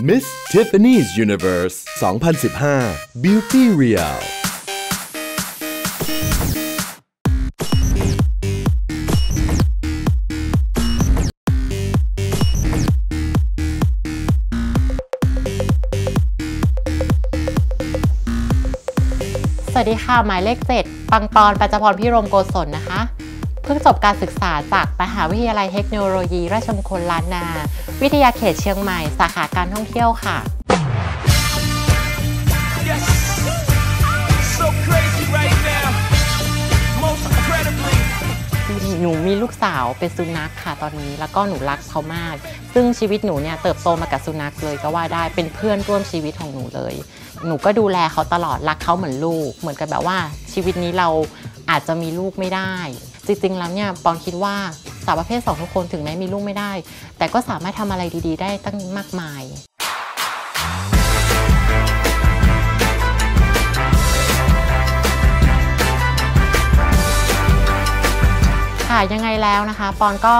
Miss Tiffany's Universe 2015 Beauty Real สวัสดีค่ะ หมายเลขเจ็ดปังปอน ปัจจพรพิรมโกศลนะคะ เพิ่งจบการศึกษาจากมหาวิทยาลัยเทคโนโลยี ราชมงคลล้านนา วิทยาเขตเชียงใหม่ สาขาการท่องเที่ยวค่ะ Yes. So crazy right now. Most incredibly. หนูมีลูกสาวเป็นสุนัขค่ะตอนนี้แล้วก็หนูรักเขามาก ซึ่งชีวิตหนูเนี่ยเติบโตมากับสุนัขเลยก็ว่าได้เป็นเพื่อนร่วมชีวิตของหนูเลย หนูก็ดูแลเขาตลอดรักเขาเหมือนลูก เหมือนกับแบบว่าชีวิตนี้เรา อาจจะมีลูกไม่ได้ จริงๆแล้วเนี่ยปอนคิดว่าสาวประเภทสองทุกคนถึงแม้มีลูกไม่ได้ แต่ก็สามารถทำอะไรดีๆ ได้ตั้งมากมายค่ะยังไงแล้วนะคะ ปอนก็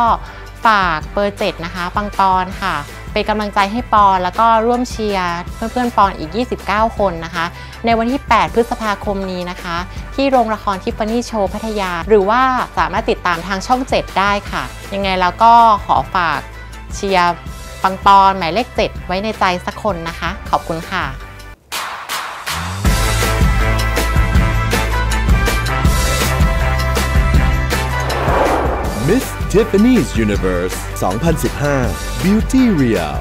ฝากเบอร์เจ็ดนะคะ ปังปอนค่ะ เป็นกำลังใจให้ปอนแล้วก็ร่วมเชียร์เพื่อนๆปอนอีก 29 คนนะคะ ในวันที่ 8 พฤษภาคมนี้นะคะ ที่โรงละครทิฟฟานี่โชว์พัทยา หรือว่าสามารถติดตามทางช่อง 7 ได้ค่ะ ยังไงแล้วก็ขอฝากเชียร์ปังปอนหมายเลข 7 ไว้ในใจสักคนนะคะ ขอบคุณค่ะ Miss Tiffany's Universe 2015 Beauty Real